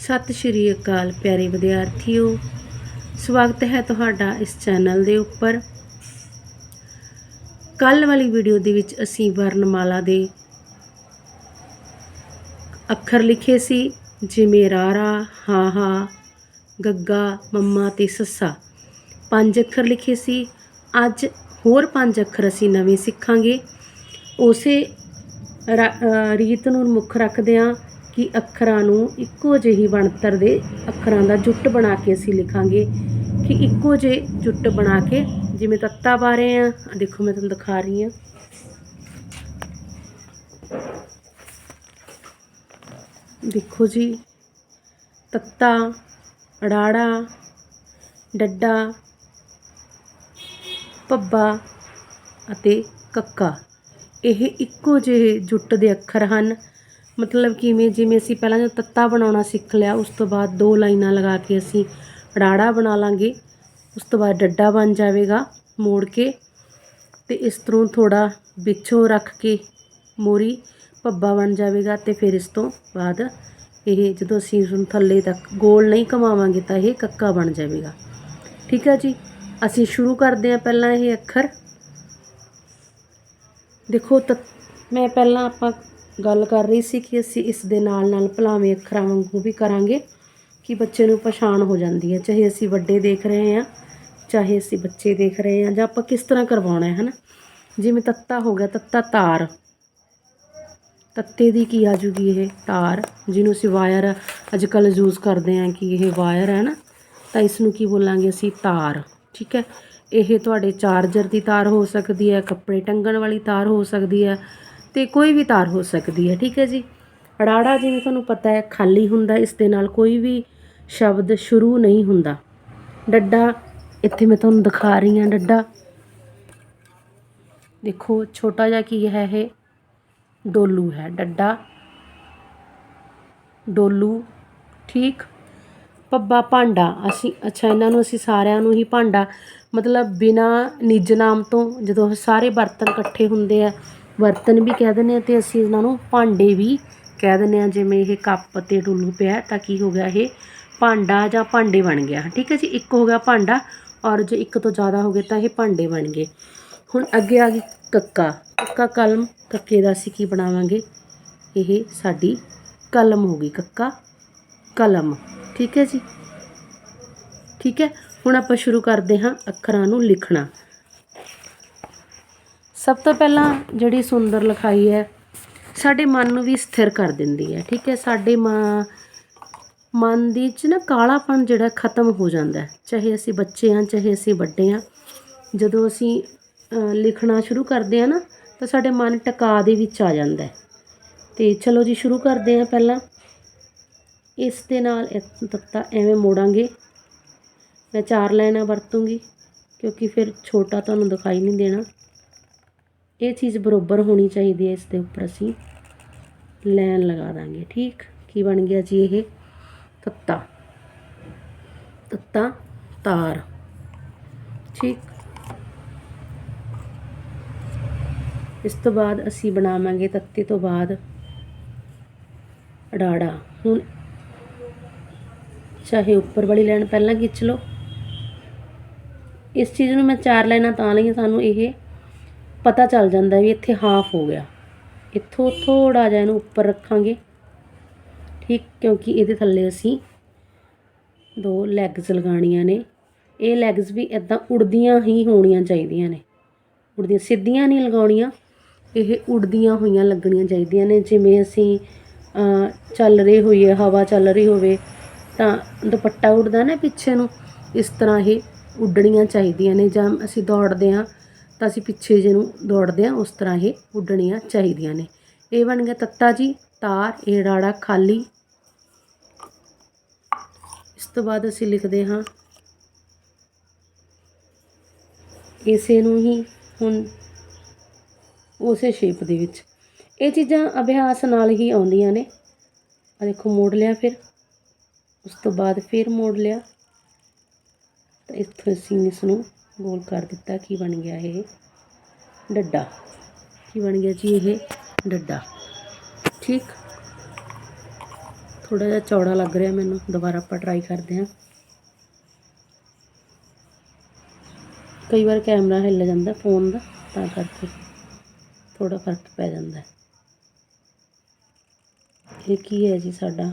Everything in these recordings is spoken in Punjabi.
ਸਤਿ ਸ਼੍ਰੀ ਅਕਾਲ ਪਿਆਰੇ ਵਿਦਿਆਰਥੀਓ, ਸਵਾਗਤ ਹੈ ਤੁਹਾਡਾ ਇਸ ਚੈਨਲ ਦੇ ਉੱਪਰ। ਕੱਲ ਵਾਲੀ ਵੀਡੀਓ ਦੇ ਵਿੱਚ ਅਸੀਂ ਵਰਣਮਾਲਾ ਦੇ ਅੱਖਰ ਲਿਖੇ ਸੀ, ਜਿਵੇਂ ਰਾਰਾ ਹਾਹਾ ਗੱਗਾ, ਮੰਮਾ ਤੇ ਸੱਸਾ। ਪੰਜ ਅੱਖਰ ਲਿਖੇ ਸੀ। ਅੱਜ ਹੋਰ ਪੰਜ ਅੱਖਰ ਅਸੀਂ ਨਵੇਂ ਸਿੱਖਾਂਗੇ। ਉਸੇ ਰੀਤ ਨੂੰ ਮੁੱਖ ਰੱਖਦਿਆਂ ਕਿ ਅੱਖਰਾਂ ਨੂੰ ਇੱਕੋ ਜਿਹੀ ਬਣਤਰ ਦੇ ਅੱਖਰਾਂ ਦਾ ਜੁੱਟ ਬਣਾ ਕੇ ਅਸੀਂ ਲਿਖਾਂਗੇ ਕਿ ਇੱਕੋ ਜਿਹੇ ਜੁੱਟ ਬਣਾ ਕੇ ਜਿਵੇਂ ਤੱਤਾ ਪਾ ਰਹੇ ਆ ਦੇਖੋ ਮੈਂ ਤੁਹਾਨੂੰ ਦਿਖਾ ਰਹੀ ਹਾਂ। ਦੇਖੋ ਜੀ, ਤੱਤਾ, ਅੜਾੜਾ, ਡੱਡਾ ਪੱਬਾ ਅਤੇ ਕੱਕਾ। ਇਹ ਇੱਕੋ ਜਿਹੇ ਜੁੱਟ ਦੇ ਅੱਖਰ ਹਨ। ਮਤਲਬ ਕਿਵੇਂ ਜਿਵੇਂ ਅਸੀਂ ਪਹਿਲਾਂ ਜੋ ਤੱਤਾ ਬਣਾਉਣਾ ਸਿੱਖ ਲਿਆ, ਉਸ ਤੋਂ ਬਾਅਦ ਦੋ ਲਾਈਨਾਂ ਲਗਾ ਕੇ ਅਸੀਂ ਰਾੜਾ ਬਣਾ ਲਾਂਗੇ। ਉਸ ਤੋਂ ਬਾਅਦ ਡੱਡਾ ਬਣ ਜਾਵੇਗਾ ਮੋੜ ਕੇ ਤੇ ਇਸ ਤਰ੍ਹਾਂ ਥੋੜਾ ਵਿੱਚੋਂ ਰੱਖ ਕੇ ਮੋਰੀ ਪੱਬਾ ਬਣ ਜਾਵੇਗਾ ਤੇ ਫਿਰ ਇਸ ਤੋਂ ਬਾਅਦ ਇਹ ਜਦੋਂ ਅਸੀਂ ਇਸ ਨੂੰ ਥੱਲੇ ਤੱਕ ਗੋਲ ਨਹੀਂ ਕਮਾਵਾਂਗੇ ਤਾਂ ਇਹ ਕੱਕਾ ਬਣ ਜਾਵੇਗਾ। ਠੀਕ ਹੈ ਜੀ? ਅਸੀਂ ਸ਼ੁਰੂ ਕਰਦੇ ਹਾਂ ਪਹਿਲਾਂ ਇਹ ਅੱਖਰ। ਦੇਖੋ ਤ ਮੈਂ ਪਹਿਲਾਂ ਆਪਾਂ ਗੱਲ ਕਰ ਰਹੀ ਸੀ ਕਿ ਅਸੀਂ ਇਸ ਦੇ ਨਾਲ ਨਾਲ ਭਲਾਵੇਂ ਅੱਖਰਾਂ ਵਾਂਗੂ ਵੀ ਕਰਾਂਗੇ ਕਿ ਬੱਚੇ ਨੂੰ ਪਛਾਣ ਹੋ ਜਾਂਦੀ ਹੈ, ਚਾਹੇ ਅਸੀਂ ਵੱਡੇ ਦੇਖ ਰਹੇ ਹਾਂ, ਚਾਹੇ ਅਸੀਂ ਬੱਚੇ ਦੇਖ ਰਹੇ ਹਾਂ, ਜਾਂ ਆਪਾਂ ਕਿਸ ਤਰ੍ਹਾਂ ਕਰਵਾਉਣਾ ਹੈ, ਹਨਾ? ਜਿਵੇਂ ਤੱਤਾ ਹੋ ਗਿਆ, ਤੱਤਾ ਤਾਰ। ਤੱਤੇ ਦੀ ਕੀ ਆ ਜੂਗੀ ਇਹ ਤਾਰ, ਜਿਹਨੂੰ ਅਸੀਂ ਵਾਇਰ ਅੱਜ ਕੱਲ੍ਹ ਯੂਜ਼ ਕਰਦੇ ਹਾਂ ਕਿ ਇਹ ਵਾਇਰ ਹੈ ਨਾ ਤਾਂ ਇਸ ਨੂੰ ਕੀ ਬੋਲਾਂਗੇ ਅਸੀਂ? ਤਾਰ। ਠੀਕ ਹੈ? ਇਹ ਤੁਹਾਡੇ ਚਾਰਜਰ ਦੀ ਤਾਰ ਹੋ ਸਕਦੀ ਹੈ, ਕੱਪੜੇ ਟੰਗਣ ਵਾਲੀ ਤਾਰ ਹੋ ਸਕਦੀ ਹੈ ਤੇ ਕੋਈ ਵੀ ਤਾਰ ਹੋ ਸਕਦੀ ਹੈ, ਠੀਕ ਹੈ ਜੀ? ਅੜਾੜਾ ਜਿਵੇਂ ਤੁਹਾਨੂੰ ਪਤਾ ਹੈ, ਖਾਲੀ ਹੁੰਦਾ, ਇਸ ਦੇ ਨਾਲ ਕੋਈ ਵੀ ਸ਼ਬਦ ਸ਼ੁਰੂ ਨਹੀਂ ਹੁੰਦਾ। ਡੱਡਾ, ਇੱਥੇ ਮੈਂ ਤੁਹਾਨੂੰ ਦਿਖਾ ਰਹੀ ਹਾਂ ਡੱਡਾ। ਦੇਖੋ, ਛੋਟਾ ਜਿਹਾ ਕੀ ਹੈ ਇਹ? ਡੋਲੂ ਹੈ, ਡੱਡਾ। ਡੋਲੂ, ਠੀਕ? ਪੱਬਾ ਭਾਂਡਾ, ਅਸੀਂ, ਅੱਛਾ, ਇਹਨਾਂ ਨੂੰ ਅਸੀਂ ਸਾਰਿਆਂ ਨੂੰ ਹੀ ਭਾਂਡਾ, ਮਤਲਬ ਬਿਨਾ ਨਿੱਜ ਨਾਮ ਤੋਂ, ਜਦੋਂ ਸਾਰੇ ਬਰਤਨ ਇਕੱਠੇ ਹੁੰਦੇ ਆ ਬਰਤਨ ਵੀ ਕਹਿ ਦਿੰਦੇ ਆ ਤੇ ਅਸੀਂ ਇਹਨਾਂ ਨੂੰ ਭਾਂਡੇ ਵੀ ਕਹਿ ਦਿੰਦੇ ਆ ਜਿਵੇਂ ਇਹ ਕੱਪ ਤੇ ਡੁੱਲੂ ਪਿਆ ਤਾਂ ਕੀ ਹੋ ਗਿਆ ਇਹ ਭਾਂਡਾ ਜਾਂ ਭਾਂਡੇ ਬਣ ਗਿਆ ਠੀਕ ਹੈ ਜੀ, ਇੱਕ ਹੋ ਗਿਆ ਭਾਂਡਾ ਔਰ ਜੇ ਇੱਕ ਤੋਂ ਜ਼ਿਆਦਾ ਹੋ ਗਏ ਤਾਂ ਇਹ ਭਾਂਡੇ ਬਣ ਗਏ। ਹੁਣ ਅੱਗੇ ਆ ਗਈ ਕੱਕਾ। ਕੱਕਾ ਕਲਮ, ਕੱਕੇ ਦਾ ਅਸੀਂ ਕੀ ਬਣਾਵਾਂਗੇ? ਇਹ ਸਾਡੀ ਕਲਮ ਹੋ ਗਈ ਕੱਕਾ, ਕਲਮ। ਠੀਕ ਹੈ ਜੀ? ਠੀਕ ਹੈ? ਹੁਣ ਆਪਾਂ ਸ਼ੁਰੂ ਕਰਦੇ ਹਾਂ ਅੱਖਰਾਂ ਨੂੰ ਲਿਖਣਾ। ਸਭ ਤੋਂ ਪਹਿਲਾਂ ਜਿਹੜੀ ਸੁੰਦਰ ਲਿਖਾਈ ਹੈ, ਸਾਡੇ ਮਨ ਨੂੰ ਵੀ ਸਥਿਰ ਕਰ ਦਿੰਦੀ ਹੈ, ਠੀਕ ਹੈ? ਸਾਡੇ ਮਾ- ਮਨ ਦੀ ਚ ਨਾ ਕਾਲਾਪਣ ਜਿਹੜਾ ਖਤਮ ਹੋ ਜਾਂਦਾ ਚਾਹੇ ਅਸੀਂ ਬੱਚੇ ਹਾਂ, ਚਾਹੇ ਅਸੀਂ ਵੱਡੇ ਹਾਂ। ਜਦੋਂ ਅਸੀਂ ਲਿਖਣਾ ਸ਼ੁਰੂ ਕਰਦੇ ਹਾਂ ਨਾ, ਤਾਂ ਸਾਡੇ ਮਨ ਟਿਕਾ ਦੇ ਵਿੱਚ ਆ ਜਾਂਦਾ ਹੈ। ਤੇ ਚਲੋ ਜੀ, ਸ਼ੁਰੂ ਕਰਦੇ ਹਾਂ ਪਹਿਲਾਂ। ਇਸ ਦੇ ਨਾਲ ਤੱਤਾ ਐਵੇਂ ਮੋੜਾਂਗੇ। ਮੈਂ ਚਾਰ ਲਾਈਨਾਂ ਵਰਤੂੰਗੀ, ਕਿਉਂਕਿ ਫਿਰ ਛੋਟਾ ਤੁਹਾਨੂੰ ਦਿਖਾਈ ਨਹੀਂ ਦੇਣਾ। ਇਹ ਚੀਜ਼ ਬਰੋਬਰ ਹੋਣੀ ਚਾਹੀਦੀ ਹੈ ਇਸ ਦੇ ਉੱਪਰ ਅਸੀਂ ਲਾਈਨ ਲਗਾ ਦਾਂਗੇ, ਠੀਕ? ਕੀ ਬਣ ਗਿਆ ਜੀ ਇਹ? ਤੱਤਾ। ਤੱਤਾ, ਤਾਰ। ਠੀਕ? ਇਸ ਤੋਂ ਬਾਅਦ ਅਸੀਂ ਬਣਾਵਾਂਗੇ ਤੱਤੇ ਤੋਂ ਬਾਅਦ ਅੜਾੜਾ ਹੁਣ ਚਾਹੇ ਉੱਪਰ ਵਾਲੀ ਲਾਈਨ ਪਹਿਲਾਂ ਖਿੱਚ ਲਓ। ਇਸ ਚੀਜ਼ ਨੂੰ ਮੈਂ ਚਾਰ ਲਾਈਨਾਂ ਤਾਂ ਲਈਆਂ ਸਾਨੂੰ ਇਹ ਪਤਾ ਚੱਲ ਜਾਂਦਾ ਵੀ ਇੱਥੇ ਹਾਫ ਹੋ ਗਿਆ। ਇੱਥੋਂ ਥੋੜਾ ਜਿਹਾ ਇਹਨੂੰ ਉੱਪਰ ਰੱਖਾਂਗੇ। ਠੀਕ, ਕਿਉਂਕਿ ਇਹਦੇ ਥੱਲੇ ਅਸੀਂ ਦੋ ਲੈਗਸ ਲਗਾਉਣੀਆਂ ਨੇ। ਇਹ ਲੈਗਸ ਵੀ ਇਦਾਂ ਉੜਦੀਆਂ ਹੀ ਹੋਣੀਆਂ ਚਾਹੀਦੀਆਂ ਨੇ। ਉੜਦੀਆਂ ਸਿੱਧੀਆਂ ਨਹੀਂ ਲਗਾਉਣੀਆਂ। ਇਹ ਉੜਦੀਆਂ ਹੋਈਆਂ ਲੱਗਣੀਆਂ ਚਾਹੀਦੀਆਂ ਨੇ। ਜਿਵੇਂ ਅਸੀਂ ਚੱਲ ਰਹੀ ਹੋਈਏ ਹਵਾ ਚੱਲ ਰਹੀ ਹੋਵੇ, ਤਾਂ ਦੁਪੱਟਾ ਉੱਡਦਾ ਨਾ ਪਿੱਛੇ ਨੂੰ, ਇਸ ਤਰ੍ਹਾਂ ਇਹ ਉੱਡਣੀਆਂ ਚਾਹੀਦੀਆਂ ਨੇ। ਜਾਂ ਅਸੀਂ ਦੌੜਦੇ ਹਾਂ ਤਾਂ ਅਸੀਂ ਪਿੱਛੇ ਜਿਹੇ ਨੂੰ ਦੌੜਦੇ ਹਾਂ, ਉਸ ਤਰ੍ਹਾਂ ਇਹ ਉੱਡਣੀਆਂ ਚਾਹੀਦੀਆਂ ਨੇ। ਇਹ ਬਣ ਗਿਆ ਤੱਤਾ ਜੀ, ਤਾਰ, ਇਹ ਰਾੜਾ ਖਾਲੀ। ਇਸ ਤੋਂ ਬਾਅਦ ਅਸੀਂ ਲਿਖਦੇ ਹਾਂ। ਇਸੇ ਨੂੰ ਹੀ ਹੁਣ ਉਸੇ ਸ਼ੇਪ ਦੇ ਵਿੱਚ। ਇਹ ਚੀਜ਼ਾਂ ਅਭਿਆਸ ਨਾਲ ਹੀ ਆਉਂਦੀਆਂ ਨੇ। ਆ ਦੇਖੋ, ਮੋੜ ਲਿਆ ਫਿਰ। ਉਸ ਤੋਂ ਬਾਅਦ ਫਿਰ ਮੋੜ ਲਿਆ। ਤਾਂ ਇੱਥੋਂ ਅਸੀਂ ਇਸ ਨੂੰ ਗੋਲ ਕਰ ਦਿੱਤਾ ਕੀ ਬਣ ਗਿਆ ਇਹ ਡੱਡਾ। ਕੀ ਬਣ ਗਿਆ ਜੀ ਇਹ ਡੱਡਾ। ਠੀਕ। ਥੋੜਾ ਜਿਹਾ ਚੌੜਾ ਲੱਗ ਰਿਹਾ ਮੈਨੂੰ। ਦੁਬਾਰਾ ਆਪਾਂ ਟਰਾਈ ਕਰਦੇ ਹਾਂ। ਕਈ ਵਾਰ ਕੈਮਰਾ ਹਿੱਲ ਜਾਂਦਾ ਫੋਨ ਦਾ, ਤਾਂ ਕਰਕੇ ਥੋੜਾ ਫ਼ਰਕ ਪੈ ਜਾਂਦਾ ਇਹ ਕੀ ਹੈ ਜੀ ਸਾਡਾ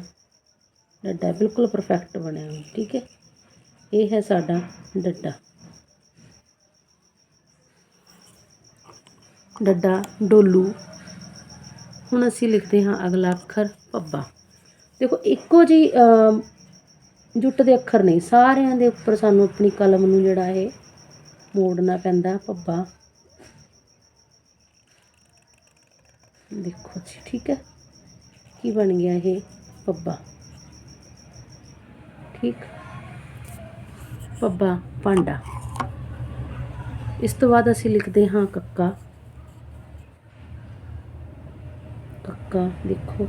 ਡੱਡਾ? ਬਿਲਕੁਲ ਪਰਫੈਕਟ ਬਣਿਆ ਹੋਇਆ। ਠੀਕ ਹੈ। ਇਹ ਹੈ ਸਾਡਾ ਡੱਡਾ। ਡੱਡਾ, ਡੋਲੂ। ਹੁਣ ਅਸੀਂ ਲਿਖਦੇ ਹਾਂ ਅਗਲਾ ਅੱਖਰ, ਪੱਬਾ। ਦੇਖੋ, ਇੱਕੋ ਜੀ ਜੁੱਟ ਦੇ ਅੱਖਰ ਨਹੀਂ ਸਾਰਿਆਂ ਦੇ ਉੱਪਰ ਸਾਨੂੰ ਆਪਣੀ ਕਲਮ ਨੂੰ ਜਿਹੜਾ ਇਹ ਮੋੜਨਾ ਪੈਂਦਾ, ਪੱਬਾ। ਦੇਖੋ ਜੀ, ਠੀਕ ਹੈ? ਕੀ ਬਣ ਗਿਆ ਇਹ, ਪੱਬਾ? ਠੀਕ? ਪੱਬਾ ਪਾਂਡਾ ਇਸ ਤੋਂ ਬਾਅਦ ਅਸੀਂ ਲਿਖਦੇ ਹਾਂ ਕੱਕਾ। ਕੱਕਾ ਦੇਖੋ।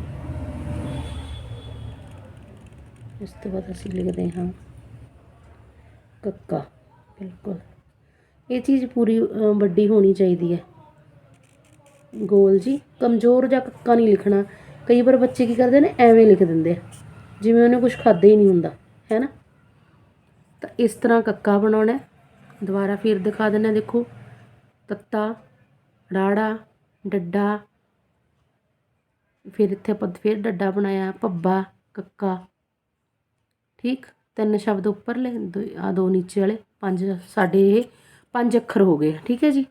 ਉਸ ਤੋਂ ਬਾਅਦ ਅਸੀਂ ਲਿਖਦੇ ਹਾਂ ਕੱਕਾ, ਬਿਲਕੁਲ। ਇਹ ਚੀਜ਼ ਪੂਰੀ ਵੱਡੀ ਹੋਣੀ ਚਾਹੀਦੀ ਹੈ। ਗੋਲ ਜੀ, ਕਮਜ਼ੋਰ ਜਾਂ ਕੱਕਾ ਨਹੀਂ ਲਿਖਣਾ। ਕਈ ਵਾਰ ਬੱਚੇ ਕੀ ਕਰਦੇ ਨੇ, ਐਵੇਂ ਲਿਖ ਦਿੰਦੇ ਆ। ਜਿਵੇਂ ਉਹਨੇ ਕੁਝ ਖਾਦਾ ਹੀ ਨਹੀਂ ਹੁੰਦਾ, ਹੈ ਨਾ? ਤਾਂ ਇਸ ਤਰ੍ਹਾਂ ਕੱਕਾ ਬਣਾਉਣਾ ਦੁਬਾਰਾ ਫਿਰ ਦਿਖਾ ਦਿੰਦੇ ਦੇਖੋ। ਤੱਤਾ, ਰਾੜਾ, ਡੱਡਾ ਫਿਰ ਇੱਥੇ ਆਪਾਂ ਫਿਰ ਡੱਡਾ ਬਣਾਇਆ, ਭੱਬਾ, ਕੱਕਾ। ਠੀਕ? ਤਿੰਨ ਸ਼ਬਦ ਉੱਪਰਲੇ ਆ ਦੋ ਨੀਚੇ ਵਾਲੇ, ਪੰਜ ਸਾਡੇ ਇਹ ਪੰਜ ਅੱਖਰ ਹੋ ਗਏ। ਠੀਕ ਹੈ ਜੀ?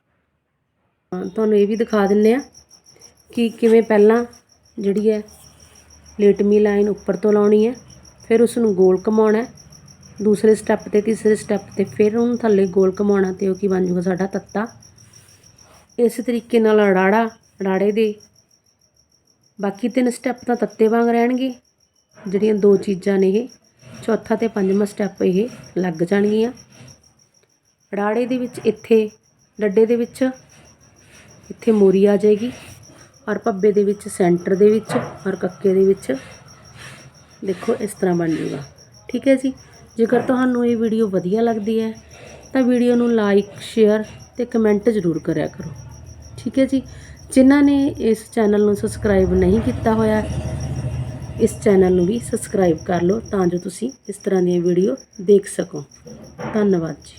ਤੁਹਾਨੂੰ ਇਹ ਵੀ ਦਿਖਾ ਦਿੰਨੇ ਆ ਕਿ ਕਿਵੇਂ ਪਹਿਲਾਂ ਜਿਹੜੀ ਹੈ ਲੇਟਮੀ ਲਾਈਨ ਉੱਪਰ ਤੋਂ ਲਾਉਣੀ ਹੈ, ਫਿਰ ਉਸ ਨੂੰ ਗੋਲ ਘੁਮਾਉਣਾ ਦੂਸਰੇ ਸਟੈਪ ਤੇ, ਤੀਸਰੇ ਸਟੈਪ ਤੇ, ਫਿਰ ਉਹਨੂੰ ਥੱਲੇ ਗੋਲ ਘੁਮਾਉਣਾ ਤੇ ਉਹ ਕੀ ਬਣ ਜਾਊਗਾ ਸਾਡਾ ਤੱਤਾ। ਇਸ ਤਰੀਕੇ ਨਾਲ ਰਾੜਾ, ਰਾੜੇ ਦੇ ਬਾਕੀ ਤਿੰਨ ਸਟੈਪ ਤਾਂ ਤੱਤੇ ਵਾਂਗ ਰਹਿਣਗੇ। ਜਿਹੜੀਆਂ ਦੋ ਚੀਜ਼ਾਂ ਨੇ ਇਹ, ਚੌਥਾ ਤੇ ਪੰਜਵਾਂ ਸਟੈਪ ਇਹ ਲੱਗ ਜਾਣਗੀਆਂ। ਰਾੜੇ ਦੇ ਵਿੱਚ ਇੱਥੇ, ਡੱਡੇ ਦੇ ਵਿੱਚ ਇੱਥੇ ਮੋਰੀ ਆ ਜਾਏਗੀ। ਔਰ ਪੱਬੇ ਦੇ ਵਿੱਚ ਸੈਂਟਰ ਦੇ ਵਿੱਚ ਔਰ ਕੱਕੇ ਦੇ ਵਿੱਚ। ਦੇਖੋ ਇਸ ਤਰ੍ਹਾਂ ਬਣ ਜਾਊਗਾ ਠੀਕ ਹੈ ਜੀ? ਜੇਕਰ ਤੁਹਾਨੂੰ ਇਹ ਵੀਡੀਓ ਵਧੀਆ ਲੱਗਦੀ ਹੈ, ਤਾਂ ਵੀਡੀਓ ਨੂੰ ਲਾਈਕ ਸ਼ੇਅਰ ਤੇ ਕਮੈਂਟ ਜ਼ਰੂਰ ਕਰਿਆ ਕਰੋ। ਠੀਕ ਹੈ ਜੀ? ਜਿਨ੍ਹਾਂ ਨੇ ਇਸ ਚੈਨਲ ਨੂੰ ਸਬਸਕ੍ਰਾਈਬ ਨਹੀਂ ਕੀਤਾ ਹੋਇਆ, ਇਸ ਚੈਨਲ ਨੂੰ ਵੀ ਸਬਸਕ੍ਰਾਈਬ ਕਰ ਲਓ ਤਾਂ ਜੋ ਤੁਸੀਂ ਇਸ ਤਰ੍ਹਾਂ ਦੀਆਂ ਵੀਡੀਓ ਦੇਖ ਸਕੋ। ਧੰਨਵਾਦ ਜੀ।